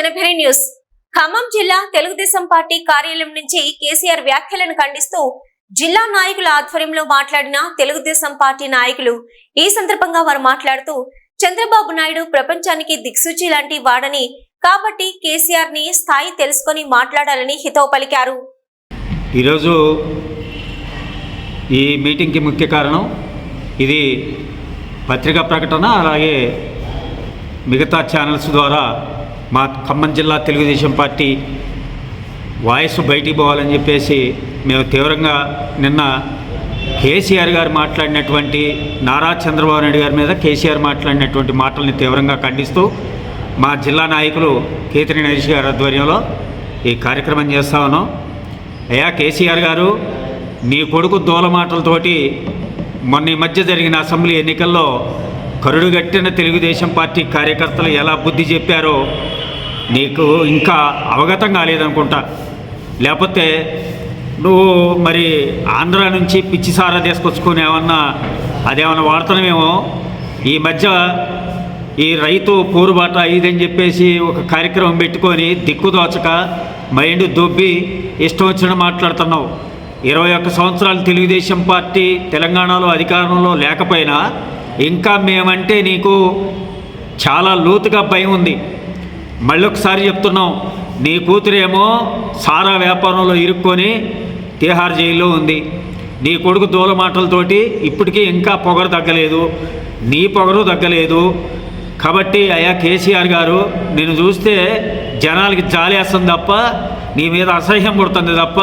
News. Khammam జిల్లా Telugu Desam party కార్యాలయం నుంచి కేసీఆర్ వ్యాఖ్యలను ఖండిస్తూ జిల్లా నాయకుల ఆధ్వర్యంలో మాట్లాడిన తెలుగుదేశం పార్టీ నాయకులు ఈ సందర్భంగా వారు మాట్లాడుతూ చంద్రబాబు నాయుడు ప్రపంచానికి దిక్సూచి లాంటి వాడని కాబట్టి కేసీఆర్ని స్థాయి తెలుసుకొని మాట్లాడాలని హితవు పలికారు. ఈరోజు ఈ మీటింగ్కి ముఖ్య కారణం ఇది పత్రికా ప్రకటన అలాగే మిగతా ఛానల్స్ ద్వారా మా ఖమ్మం జిల్లా తెలుగుదేశం పార్టీ వాయిస్ బయటికి పోవాలని చెప్పేసి మేము తీవ్రంగా నిన్న కేసీఆర్ గారు మాట్లాడినటువంటి నారా చంద్రబాబు నాయుడు గారి మీద కేసీఆర్ మాట్లాడినటువంటి మాటల్ని తీవ్రంగా ఖండిస్తూ మా జిల్లా నాయకులు కేతిరి నరేష్ గారి ఆధ్వర్యంలో ఈ కార్యక్రమం చేస్తా ఉన్నాం. అయ్యా కేసీఆర్ గారు నీ కొడుకు దూలమాటలతోటి మొన్న ఈ మధ్య జరిగిన అసెంబ్లీ ఎన్నికల్లో కరుడుగట్టిన తెలుగుదేశం పార్టీ కార్యకర్తలు ఎలా బుద్ధి చెప్పారో నీకు ఇంకా అవగతం కాలేదనుకుంటా లేకపోతే నువ్వు మరి ఆంధ్ర నుంచి పిచ్చి సారా తీసుకొచ్చుకొని ఏమన్నా అదేమన్నా వాడుతున్నామేమో ఈ మధ్య ఈ రైతు పోరుబాట ఇదని చెప్పేసి ఒక కార్యక్రమం పెట్టుకొని దిక్కుదోచక మైండ్ దొబ్బి ఇష్టం వచ్చిన మాట్లాడుతున్నావు. ఇరవై ఒక్క సంవత్సరాలు తెలుగుదేశం పార్టీ తెలంగాణలో అధికారంలో లేకపోయినా ఇంకా మేమంటే నీకు చాలా లోతుగా భయం ఉంది. మళ్ళొకసారి చెప్తున్నాం నీ కూతురేమో సారా వ్యాపారంలో ఇరుక్కొని తీహార్ జైల్లో ఉంది. నీ కొడుకు దూల మాటలతోటి ఇప్పటికీ ఇంకా పొగరు తగ్గలేదు. నీ పొగరు తగ్గలేదు. కాబట్టి అయ్యా కేసీఆర్ గారు నేను చూస్తే జనాలకి జాలేస్తుంది తప్ప నీ మీద అసహ్యం పుడుతుంది తప్ప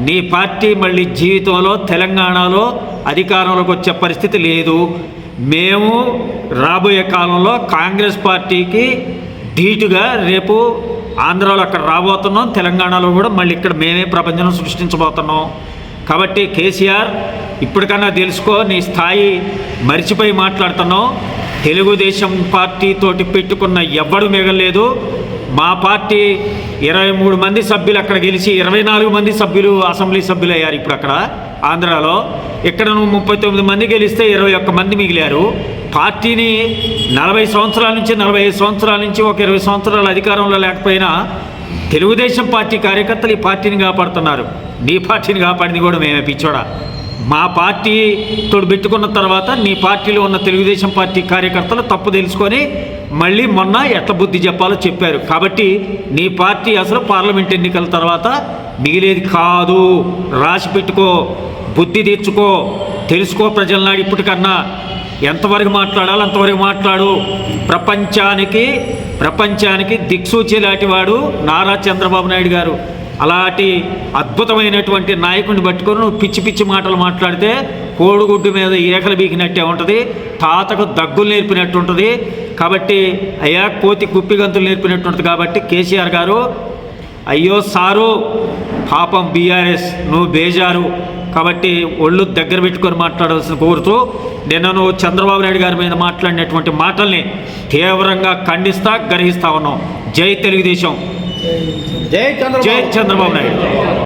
నీ పార్టీ మళ్ళీ జీవితంలో తెలంగాణలో అధికారంలోకి వచ్చే పరిస్థితి లేదు. మేము రాబోయే కాలంలో కాంగ్రెస్ పార్టీకి ధీటుగా రేపు ఆంధ్రాలో అక్కడ రాబోతున్నాం తెలంగాణలో కూడా మళ్ళీ ఇక్కడ మేమే ప్రపంచం సృష్టించబోతున్నాం. కాబట్టి కేసీఆర్ ఇప్పటికన్నా తెలుసుకో నీ స్థాయి మరిచిపోయి మాట్లాడుతున్నావు. తెలుగుదేశం పార్టీతోటి పెట్టుకున్న ఎవ్వడు మిగలేదు మా పార్టీ ఇరవై మూడు మంది సభ్యులు అక్కడ గెలిచి ఇరవై నాలుగు మంది సభ్యులు అసెంబ్లీ సభ్యులు అయ్యారు ఇప్పుడు అక్కడ. ఆంధ్రాలో ఇక్కడ నువ్వు ముప్పై తొమ్మిది మంది గెలిస్తే ఇరవై ఒక్క మంది మిగిలారు. పార్టీని నలభై సంవత్సరాల నుంచి నలభై ఐదు సంవత్సరాల నుంచి ఒక ఇరవై సంవత్సరాల అధికారంలో లేకపోయినా తెలుగుదేశం పార్టీ కార్యకర్తలు ఈ పార్టీని కాపాడుతున్నారు. నీ పార్టీని కాపాడింది కూడా మేమే పిచ్చోడా. మా పార్టీ పెట్టుకున్న తర్వాత నీ పార్టీలో ఉన్న తెలుగుదేశం పార్టీ కార్యకర్తలు తప్పు తెలుసుకొని మళ్ళీ మొన్న ఎట్ల బుద్ధి చెప్పాలో చెప్పారు. కాబట్టి నీ పార్టీ అసలు పార్లమెంట్ ఎన్నికల తర్వాత మిగిలేది కాదు. రాసి పెట్టుకో బుద్ధి తెచ్చుకో తెలుసుకో ప్రజలనాడు ఇప్పటికన్నా. ఎంతవరకు మాట్లాడాలో అంతవరకు మాట్లాడు. ప్రపంచానికి ప్రపంచానికి దిక్సూచి లాంటివాడు నారా చంద్రబాబు నాయుడు గారు. అలాంటి అద్భుతమైనటువంటి నాయకుడిని పట్టుకొని నువ్వు పిచ్చి పిచ్చి మాటలు మాట్లాడితే కోడిగుడ్డు మీద ఈకలు బీకినట్టే ఉంటుంది తాతకు దగ్గులు నేర్పినట్టు ఉంటుంది కాబట్టి అయ్యా కోతి కుప్పి గంతులు నేర్పినట్టు ఉంటుంది కాబట్టి కేసీఆర్ గారు అయ్యో సారు పాపం బీఆర్ఎస్ నువ్వు బేజారు కాబట్టి ఒళ్ళు దగ్గర పెట్టుకొని మాట్లాడాల్సిన కోరుతూ నిన్న నువ్వు చంద్రబాబు నాయుడు గారి మీద మాట్లాడినటువంటి మాటల్ని తీవ్రంగా ఖండిస్తా గర్హిస్తా ఉన్నాం జై తెలుగుదేశం. జై చంద్రబాబు. నాయుడు.